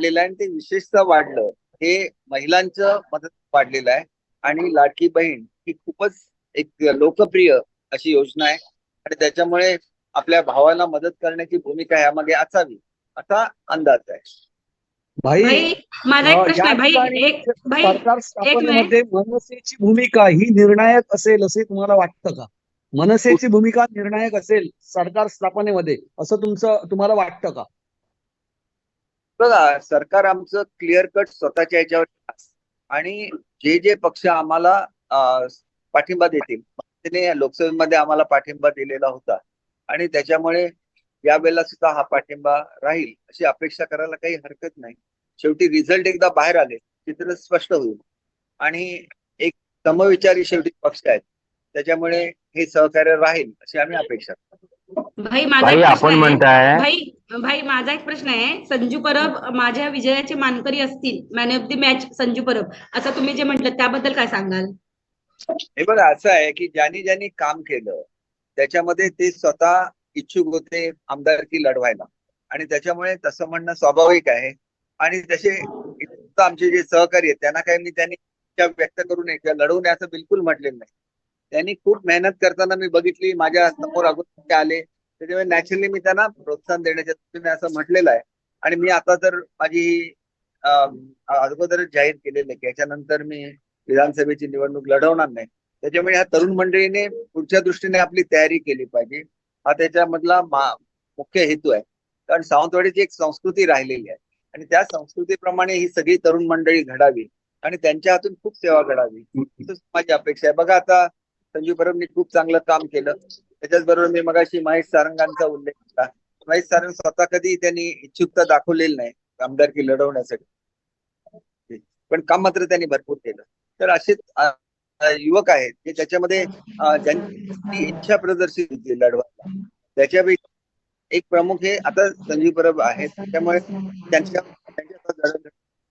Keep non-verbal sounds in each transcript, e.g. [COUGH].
वाढलेलं आहे आणि ते विशेषतः वाढलं. हे महिलांचं मदत वाढलेलं आहे. आणि लाडकी बहीण ही खूपच एक लोकप्रिय अशी योजना आहे. आणि त्याच्यामुळे आपल्या भावाला मदत करण्याची भूमिका यामागे असावी असा अंदाज आहे. भाई भाई माझा एक प्रश्न आहे. भाई ठिकाणी एक भाई सरकार स्थापनेमध्ये मनसेची भूमिका ही निर्णायक असेल असे तुम्हाला वाटतं का? मनसेची भूमिका निर्णायक असेल सरकार स्थापनेमध्ये असं तुमचं तुम्हाला वाटतं का? बघा सरकार आमचं क्लिअर कट स्वतःच्या याच्यावर आणि जे जे पक्ष आम्हाला पाठिंबा देतील लोकसभेमध्ये आम्हाला पाठिंबा दिलेला होता. आणि त्याच्यामुळे यावेळेला सुद्धा हा पाठिंबा राहील अशी अपेक्षा करायला काही हरकत नाही. शेवटी रिझल्ट एकदा बाहेर आले चित्र स्पष्ट होईल. आणि एक समविचारी शेवटी पक्ष आहेत त्याच्यामुळे हे सहकार्य राहील अशी आम्ही अपेक्षा करतो. भाई माझा भाई एक प्रश्न आपण आहे. म्हणताय. भाई भाई माझा एक प्रश्न आहे. संजू परब माझ्या विजयाचे मानकरी असतील. Man of the match Sanju Parab. असं तुम्ही जे म्हटलं त्याबद्दल काय सांगाल? हे बघा असं आहे की ज्यांनी ज्यांनी काम केलं त्याच्यामध्ये ते स्वतः इच्छुक होते आमदारकी लढवायला. आणि त्याच्यामुळे तसं म्हणणं स्वाभाविक आहे. आणि तसे आमचे जे सहकारी आहेत त्यांना काही मी त्यांनी इच्छा व्यक्त करू नये किंवा लढवू नये असं बिलकुल म्हटलेलं नाही. त्यांनी खूप मेहनत करताना मी बघितली. माझ्यासमोर अगोदर आले. त्याच्यामुळे नॅचरली मी त्यांना प्रोत्साहन देण्याच्या दृष्टीने असं म्हटलेलं आहे. आणि मी आता तर माझी ही, अगोदरच जाहीर केलेलं आहे की याच्यानंतर मी विधानसभेची निवडणूक लढवणार नाही. त्याच्यामुळे ह्या तरुण मंडळीने पुढच्या दृष्टीने आपली तयारी केली पाहिजे. हा त्याच्यामधला मुख्य हेतू आहे. कारण सावंतवाडीची एक संस्कृती राहिलेली आहे. आणि त्या संस्कृतीप्रमाणे ही सगळी तरुण मंडळी घडावी आणि त्यांच्या हातून खूप सेवा घडावी. माझी अपेक्षा आहे. बघा आता संजीव परबनी खूप चांगलं काम केलं. त्याच्याच बरोबर मी मगाशी महेश सारंगांचा उल्लेख केला. महेश सारंग स्वतः कधी त्यांनी इच्छुकता दाखवलेली नाही आमदारकी लढवण्यासाठी. पण काम मात्र त्यांनी भरपूर केलं. तर असेच युवक आहेत की त्याच्यामध्ये ज्यांची इच्छा प्रदर्शित होती लढवायला. त्याच्यापैकी एक प्रमुख हे आता संजीव परब आहेत. त्यामुळे त्यांच्या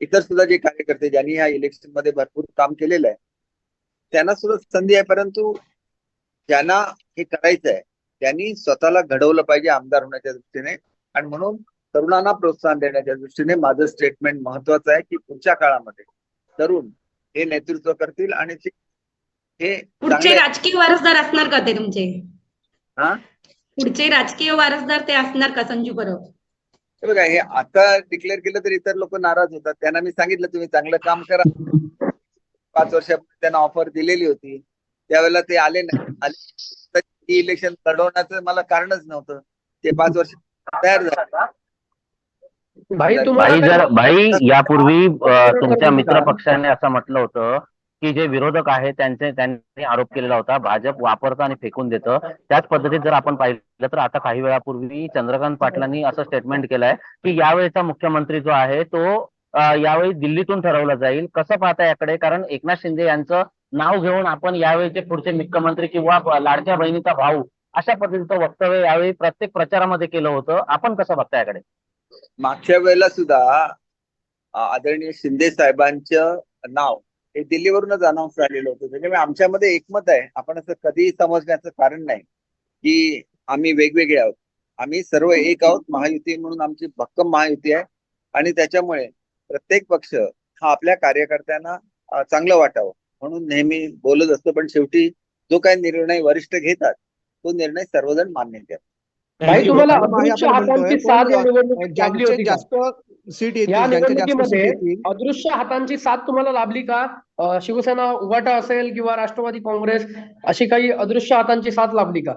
इतर सुद्धा जे कार्यकर्ते ज्यांनी या इलेक्शनमध्ये भरपूर काम केलेलं आहे त्यांना सुद्धा संधी आहे परंतु ज्यांना हे करायचं आहे त्यांनी स्वतःला घडवलं पाहिजे आमदार होण्याच्या दृष्टीने. आणि म्हणून तरुणांना प्रोत्साहन देण्याच्या दृष्टीने माझं स्टेटमेंट महत्वाचं आहे की पुढच्या काळामध्ये तरुण हे नेतृत्व करतील आणि हे पुढचे राजकीय वारसदार असणार का ते तुमचे? हा? पुढचे राजकीय वारसदार ते असणार का संजू परब? हे बघा हे आता डिक्लेअर केलं तर इतर लोक नाराज होतात. त्यांना मी सांगितलं तुम्ही चांगलं काम करा. पाच वर्षापूर्वी त्यांना ऑफर दिलेली होती. त्यावेळेला ते आले नाही आले. ही इलेक्शन लढवण्याचं मला कारणच नव्हतं. ते पाच वर्ष तयार झाले. भाई भाई जर भाई यापूर्वी तुमच्या मित्र पक्षाने असं म्हटलं होतं की जे विरोधक आहेत त्यांचे त्यांनी आरोप केलेला होता. भाजप वापरतं आणि फेकून देतं. त्याच पद्धतीत जर आपण पाहिलं तर आता काही वेळापूर्वी चंद्रकांत पाटलांनी असं स्टेटमेंट केलंय की यावेळेचा मुख्यमंत्री जो आहे तो यावेळी दिल्लीतून ठरवला जाईल. कसं पाहता याकडे? कारण एकनाथ शिंदे यांचं नाव घेऊन आपण यावेळीचे पुढचे मुख्यमंत्री किंवा लाडक्या बहिणीचा भाऊ अशा पद्धतीचं वक्तव्य यावेळी प्रत्येक प्रचारामध्ये केलं होतं. आपण कसं बघता याकडे? मागच्या वेळेला सुद्धा आदरणीय शिंदे साहेबांचं नाव हे दिल्लीवरूनच अनाऊन्स झालेलं होतं. म्हणजे त्याच्यामुळे आमच्यामध्ये एकमत आहे. आपण असं कधीही समजण्याचं कारण नाही की आम्ही वेगवेगळे आहोत. आम्ही सर्व एक आहोत. महायुती म्हणून आमची भक्कम महायुती आहे. आणि त्याच्यामुळे प्रत्येक पक्ष हा आपल्या कार्यकर्त्यांना चांगलं वाटावं. म्हणून नेहमी बोलत असतो पण शेवटी जो काही निर्णय वरिष्ठ घेतात तो निर्णय सर्वजण मान्य करतात. भाई तुम्हाला भाई, अदृश्य हातांची साथ तुम्हाला लाभली का? शिवसेना उभाटा असेल किंवा राष्ट्रवादी काँग्रेस अशी काही अदृश्य हातांची साथ लाभली का?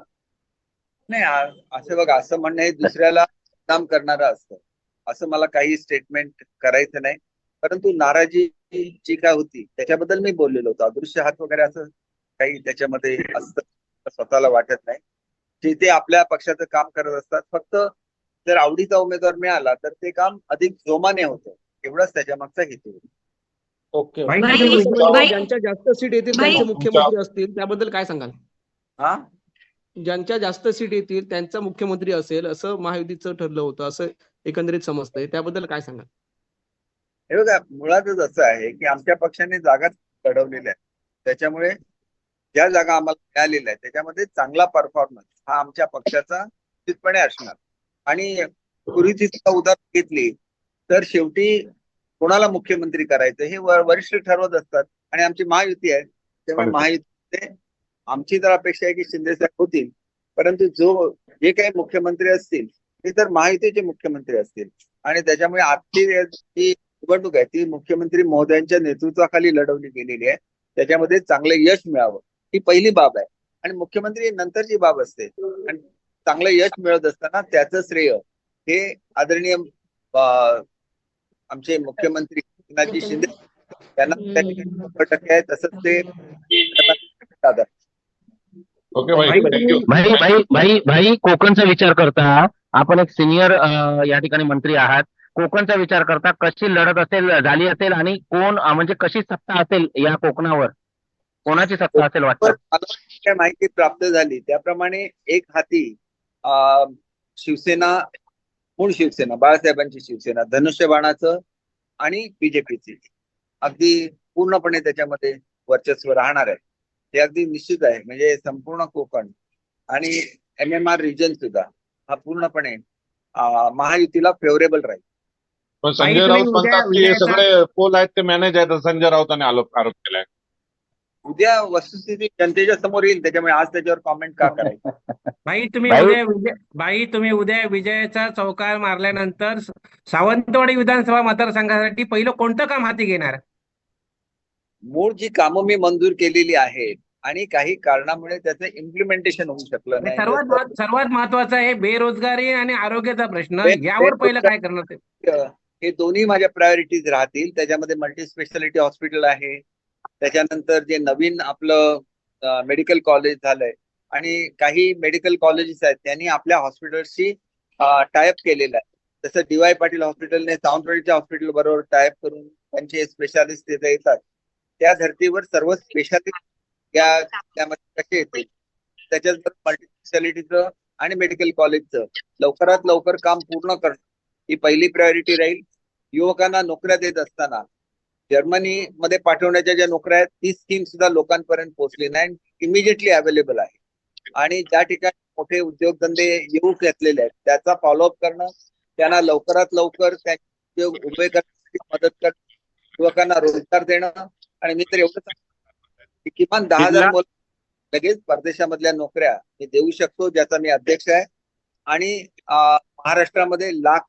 नाही असं बघा असं म्हणणं हे दुसऱ्याला काम करणारं असतं. असं मला काही स्टेटमेंट करायचं नाही. परंतु नाराजी जी काय होती त्याच्याबद्दल मी बोललेलो होतो. अदृश्य हात वगैरे असं काही त्याच्यामध्ये असतं असं स्वतःला वाटत नाही. जे ते आपल्या पक्षाचं काम करत असतात फक्त जर आवडीचा उमेदवार मिळाला तर ते काम अधिक जोमाने होतं. एवढाच त्याच्या मागचा हेतू. ओके. ज्यांच्या जास्त सीट येतील त्यांचे मुख्यमंत्री असतील त्याबद्दल काय सांगाल? हा? ज्यांच्या जास्त सीट येतील त्यांचा मुख्यमंत्री असेल असं महायुतीचं ठरलं होतं असं एकंदरीत समजतंय. त्याबद्दल काय सांगाल? हे बघा मुळातच असं आहे की आमच्या पक्षाने जागा लढवलेल्या आहेत त्याच्यामुळे ज्या जागा आम्हाला मिळालेल्या आहेत त्याच्यामध्ये चांगला परफॉर्मन्स हा आमच्या पक्षाचा निश्चितपणे असणार. आणि पूर्वीची सुद्धा उदाहरण घेतली तर शेवटी कोणाला मुख्यमंत्री करायचं हे वर- वरिष्ठ ठरवत असतात. आणि आमची महायुती आहे त्यामुळे. महायुतीचे आमची तर अपेक्षा आहे की शिंदे साहेब होतील. परंतु जो जे काही मुख्यमंत्री असतील ते तर महायुतीचे मुख्यमंत्री असतील. आणि त्याच्यामुळे आजची जी निवडणूक आहे ती मुख्यमंत्री महोदयांच्या नेतृत्वाखाली लढवली गेलेली आहे. त्याच्यामध्ये चांगलं यश मिळावं ही पहिली बाब आहे. आणि मुख्यमंत्री ही नंतरची बाब असते. आणि चांगलं यश मिळत असताना त्याचं श्रेय हे आदरणीय आमचे मुख्यमंत्री एकनाथजी शिंदे त्यांना त्या ठिकाणी शंभर टक्के आहे. तसंच ते दादा ओके भाई. थँक्यू भाई भाई भाई भाई कोकणचा विचार करता. आपण एक सिनियर या ठिकाणी मंत्री आहात. कोकणचा विचार करता कशी लढत असेल झाली असेल आणि कोण म्हणजे कशी सत्ता असेल या कोकणावर? कोणाची सत्ता असेल वाटतं? माहिती प्राप्त झाली त्याप्रमाणे एक हाती शिवसेना मूळ शिवसेना? बाळासाहेबांची शिवसेना धनुष्यबाणाचं आणि बीजेपीची अगदी पूर्णपणे त्याच्यामध्ये वर्चस्व राहणार आहे. हे अगदी निश्चित आहे. म्हणजे संपूर्ण कोकण आणि एम एम आर रिजन सुद्धा. हा पूर्णपणे महायुतीला फेवरेबल राहील. पण संजय राऊत म्हणतात की हे सगळे पोल आहेत ते मॅनेज आहेत संजय राऊतांनी आरोप आरोप केलाय. उद्या वस्तुस्थिती जनतेच्या समोर येईल त्याच्यामुळे आज त्याच्यावर कॉमेंट का करायचं? [LAUGHS] भाई तुम्ही उद्या विजय भाई तुम्ही उद्या विजयाचा चौकार मारल्यानंतर सावंतवाडी विधानसभा मतदारसंघासाठी पहिलं कोणतं काम हाती घेणार? मूळ जी कामं मी मंजूर केलेली आहेत. आणि काही कारणामुळे त्याचं इम्प्लिमेंटेशन होऊ शकलं नाही. सर्वात सर्वात महत्वाचं आहे बेरोजगारी आणि आरोग्याचा प्रश्न. यावर पहिलं काय करणार हे दोन्ही माझ्या प्रायोरिटीज राहतील. त्याच्यामध्ये मल्टी स्पेशालिटी हॉस्पिटल आहे. त्याच्यानंतर जे नवीन आपलं मेडिकल कॉलेज झालंय आणि काही मेडिकल कॉलेजेस आहेत त्यांनी आपल्या हॉस्पिटल्सशी टायअप केलेलं आहे. जसं डी वाय पाटील हॉस्पिटलने सावंतवाडीच्या हॉस्पिटल बरोबर टायअप करून त्यांचे स्पेशालिस्ट तिथे येतात. त्या धर्तीवर सर्व स्पेशालिस्ट या त्यामध्ये कसे येतील त्याच्यात मल्टी स्पेशालिटीचं आणि मेडिकल कॉलेजचं लवकरात लवकर काम पूर्ण करणं ही पहिली प्रायोरिटी राहील. युवकांना नोकऱ्या देत असताना जर्मनी मध्ये पाठवण्याच्या ज्या नोकऱ्या आहेत ती स्कीम सुद्धा लोकांपर्यंत पोहोचली नाही इमिजिएटली अवेलेबल आहे. आणि ज्या ठिकाणी मोठे उद्योगधंदे येऊ घेतलेले आहेत त्याचा फॉलोअप करणं त्यांना लवकरात लवकर त्यांचे उद्योग उभे करण्यासाठी मदत करणं युवकांना रोजगार देणं आणि मी तर एवढं की किमान दहा हजार मुलं लगेच परदेशामधल्या नोकऱ्या मी देऊ शकतो ज्याचा मी अध्यक्ष आहे. आणि महाराष्ट्रामध्ये लाख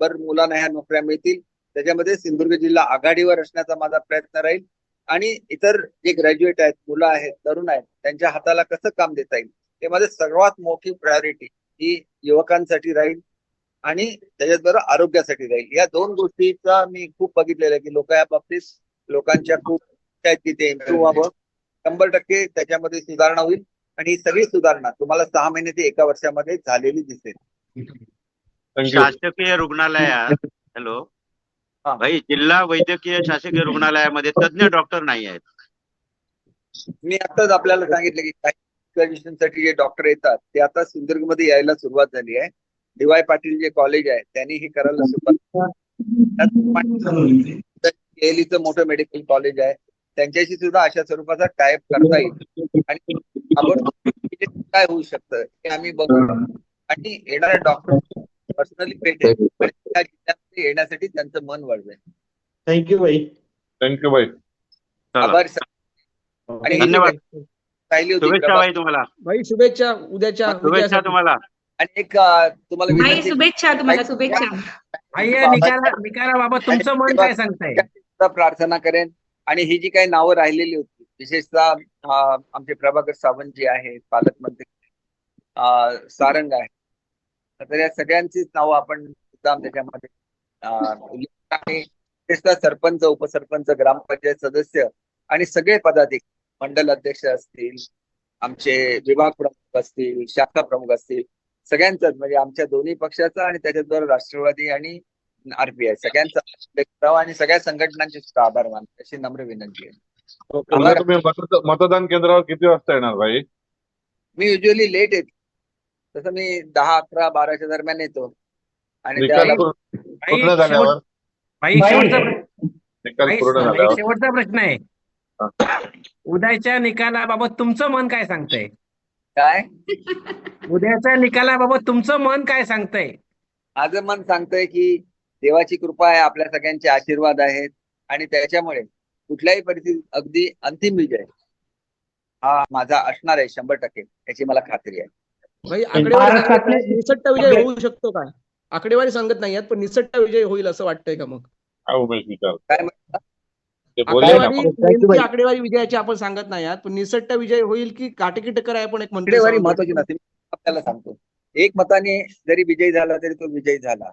भर मुलांना ह्या नोकऱ्या मिळतील. त्याच्यामध्ये सिंधुदुर्ग जिल्हा आघाडीवर असण्याचा माझा प्रयत्न राहील. आणि इतर जे ग्रॅज्युएट आहेत मुलं आहेत तरुण आहेत त्यांच्या हाताला कसं काम देता येईल? हे माझं सर्वात मोठी प्रायोरिटी ही युवकांसाठी राहील. आणि त्याच्याचबरोबर आरोग्यासाठी राहील. या दोन गोष्टीचा मी खूप बघितलेलं आहे की लोक या बाबतीत लोकांच्या खूप आहेत की ते इम्प्रूव्ह व्हावं. शंभर टक्के त्याच्यामध्ये सुधारणा होईल आणि ही सगळी सुधारणा तुम्हाला सहा महिने ते एका वर्षामध्ये झालेली दिसेल. शासकीय रुग्णालयात हॅलो. हा. भाई जिल्हा वैद्यकीय शासकीय रुग्णालयामध्ये तज्ञ डॉक्टर नाही आहेत. मी आताच आपल्याला सांगितलं की काही साठी जे डॉक्टर येतात ते आता सिंधुदुर्गमध्ये यायला सुरुवात झाली आहे. डीवाय पाटील जे कॉलेज आहे त्यांनी हे करायला सुरुवात केलीचं मोठं मेडिकल कॉलेज आहे. त्यांच्याशी सुद्धा अशा स्वरूपाचा टाईप करता येईल. आणि आपण काय होऊ शकतं हे आम्ही बघू. आणि येणाऱ्या डॉक्टर पर्सनली भेटेल आणि त्या जिल्ह्यामध्ये येण्यासाठी त्यांचं मन वळवेल थँक्यू भाई थँक्यू भाई. आभार sir. आणि धन्यवाद. राहिली होती तुम्हाला. भाई शुभेच्छा. उद्याच्या शुभेच्छा. तुम्हाला. आणि एक तुम्हाला शुभेच्छा तुम्हाला शुभेच्छा. निकाला निकालाबाबत तुमचं मन काय सांगताय? प्रार्थना करेन. आणि ही जी काही नावं राहिलेली होती विशेषतः आमचे प्रभाकर सावंत जे आहेत पालकमंत्री सारंग आहे तर या सगळ्यांचीच नावं आपण त्याच्यामध्ये विशेषतः सरपंच उपसरपंच ग्रामपंचायत सदस्य आणि सगळे पदाधिकारी मंडल अध्यक्ष असतील आमचे विभाग प्रमुख असतील शाखा प्रमुख असतील सगळ्यांचाच म्हणजे आमच्या दोन्ही पक्षाचा आणि त्याच्याद्वारे राष्ट्रवादी आणि आरपीआय सगळ्यांचा आणि सगळ्या संघटनांचे सुद्धा आभार मानतो अशी नम्र विनंती आहे. मत- मतदान केंद्रावर किती वाजता येणार भाई? मी युजली लेट येतो. तसं मी दहा अकरा बाराच्या दरम्यान येतो. आणि शेवटचा प्रश्न आहे. उद्याच्या निकालाबाबत तुमचं मन काय सांगतंय? काय? उद्याच्या निकालाबाबत तुमचं मन काय सांगतंय? माझं मन सांगतंय की देवाची कृपा आहे आपल्या सगळ्यांचे आशीर्वाद आहेत आणि त्याच्यामुळे कुठल्याही परिस्थितीत अगदी अंतिम विजय हा माझा असणार आहे शंभर टक्के. याची मला खात्री आहे. भाई आकडेवारी सांगत नाही, निसट्ट विजय होऊ शकतो का? आकडेवारी सांगत नाही पण निसट्ट विजय होईल असं वाटतंय का मग? काय आकडेवारी विजयाची आपण सांगत नाही आहात पण निसट्ट विजय होईल की काटेकी टक्कर आहे आपण एक आकडेवारी महत्वाची नसते आपल्याला सांगतो. एक मताने जरी विजयी झाला तरी तो विजयी झाला.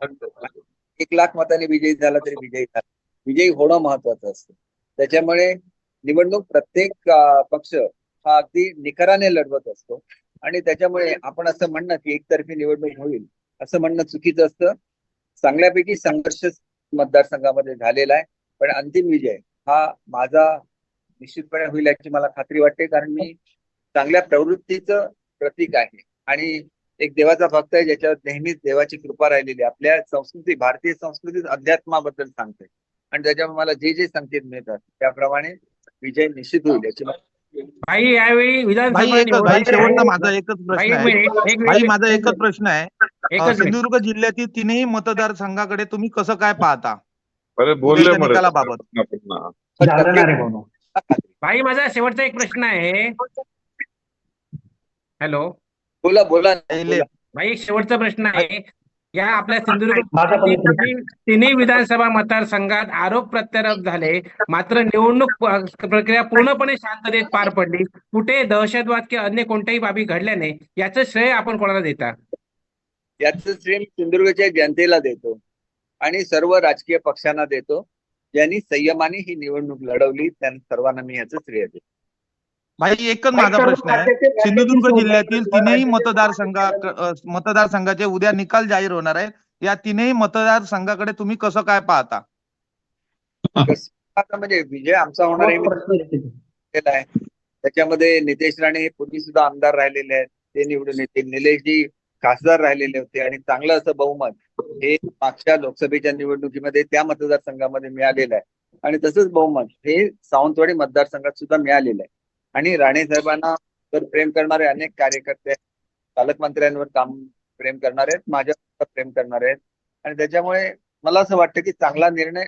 एक लाख मताने विजयी झाला तरी विजयी झाला. विजयी होणं महत्वाचं असतं. त्याच्यामुळे निवडणूक प्रत्येक पक्ष हा अगदी निकराने लढवत असतो. आणि त्याच्यामुळे आपण असं म्हणणं की एकतर्फी निवडणूक होईल असं म्हणणं चुकीचं असतं. चांगल्यापैकी संघर्ष मतदारसंघामध्ये झालेला आहे. पण अंतिम विजय हा माझा निश्चितपणे होईल याची मला खात्री वाटते. कारण मी चांगल्या प्रवृत्तीचं प्रतीक आहे. आणि एक देवाचा भक्त आहे ज्याच्यावर नेहमीच देवाची कृपा राहिलेली आहे. आपल्या संस्कृती भारतीय संस्कृतीत अध्यात्माबद्दल सांगते आणि त्याच्यामुळे मला जे जे संकेत मिळतात त्याप्रमाणे विजय निश्चित होईल याची भाई यावेळी भाई विधानसभा. माझा एकच भाई, प्रश्न आहे. माझा एकच प्रश्न आहे. सिंधुदुर्ग जिल्ह्यातील तिन्ही मतदारसंघाकडे तुम्ही कसं काय पाहता निकालाबाबत. भाई माझा शेवटचा एक प्रश्न आहे हॅलो बोला बोला. भाई एक शेवटचा प्रश्न आहे. या आपल्या सिंधुदुर्ग तिन्ही- विधानसभा मतदारसंघात आरोप प्रत्यारोप झाले. मात्र निवडणूक प्रक्रिया पूर्णपणे शांततेत पार पडली. कुठे दहशतवाद किंवा अन्य कोणत्याही बाबी घडल्या नाही याचं श्रेय आपण कोणाला देता? याचं श्रेय मी सिंधुदुर्गच्या जनतेला देतो आणि सर्व राजकीय पक्षांना देतो. ज्यांनी संयमाने ही निवडणूक लढवली त्यांना सर्वांना मी याचं श्रेय देतो. भाई एकच माझा प्रश्न आहे. सिंधुदुर्ग जिल्ह्यातील तीनही मतदारसंघा मतदारसंघाचे उद्या निकाल जाहीर होणार आहे. या तीनही मतदारसंघाकडे तुम्ही कसं काय पाहता? म्हणजे विजय आमचा होणार आहे मी केलेला आहे. त्याच्यामध्ये नितेश राणे हे पूर्वी सुद्धा आमदार राहिलेले आहेत. ते निवडून येतील. निलेशजी खासदार राहिलेले होते आणि चांगलं असं बहुमत हे मागच्या लोकसभेच्या निवडणुकीमध्ये त्या मतदारसंघामध्ये मिळालेलं आहे. आणि तसंच बहुमत हे सावंतवाडी मतदारसंघात सुद्धा मिळालेलं आहे. आणि राणे साहेबांना तर प्रेम करणारे अनेक कार्यकर्ते आहेत पालकमंत्र्यांवर काम प्रेम करणारे आहेत माझ्यावर प्रेम करणारे आहेत. आणि त्याच्यामुळे मला असं वाटतं की चांगला निर्णय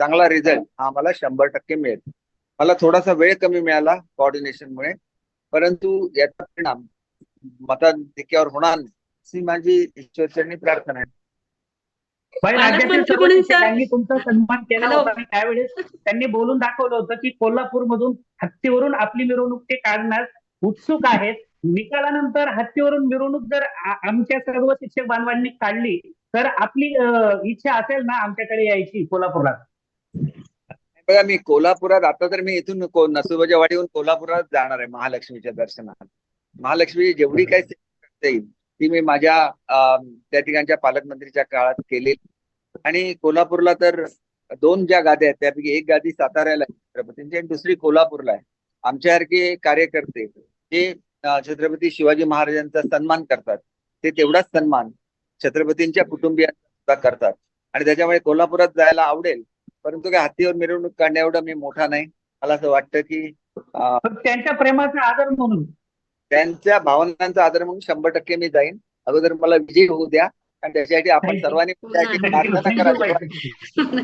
चांगला रिझल्ट हा आम्हाला शंभर टक्के मिळेल. मला थोडासा वेळ कमी मिळाला कॉर्डिनेशनमुळे परंतु याचा परिणाम मताधिक्यावर होणार नाही, अशी माझी ईश्वरचरणी प्रार्थना आहे. त्यांनी तुमचा सन्मान केला. होता. आणि त्यावेळेस त्यांनी बोलून दाखवलं होतं की कोल्हापूर मधून हत्तीवरून आपली मिरवणूक ते काढण्यास उत्सुक आहेत. निकालानंतर हत्तीवरून मिरवणूक जर आमच्या सर्व शिक्षक बांधवांनी काढली तर आपली इच्छा असेल ना आमच्याकडे यायची कोल्हापूरला? बघा मी कोल्हापुरात आता तर मी इथून नसुबाच्या वाडीहून कोल्हापुरात जाणार आहे महालक्ष्मीच्या दर्शनात महालक्ष्मी जेवढी काही सेवा करता येईल ती मी माझ्या त्या ठिकाणच्या पालकमंत्रीच्या काळात केली आणि कोल्हापूरला तर दोन ज्या गाद्या आहेत त्यापैकी एक गादी साताऱ्याला आहे छत्रपतींची आणि दुसरी कोल्हापूरला आहे. आमच्यासारखे कार्यकर्ते जे छत्रपती शिवाजी महाराजांचा सन्मान करतात. ते तेवढाच सन्मान छत्रपतींच्या कुटुंबियांचा करतात. आणि त्याच्यामुळे कोल्हापुरात जायला आवडेल परंतु काय हत्तीवर मिरवणूक काढण्या एवढं मी मोठा नाही. मला असं वाटतं की त्यांच्या प्रेमाचा आदर म्हणून त्यांच्या भावनांचा आदर म्हणून शंभर टक्के मी जाईन. अगोदर मला विजय होऊ द्या. आणि त्याच्यासाठी आपण सर्वांनी you. प्रार्थना.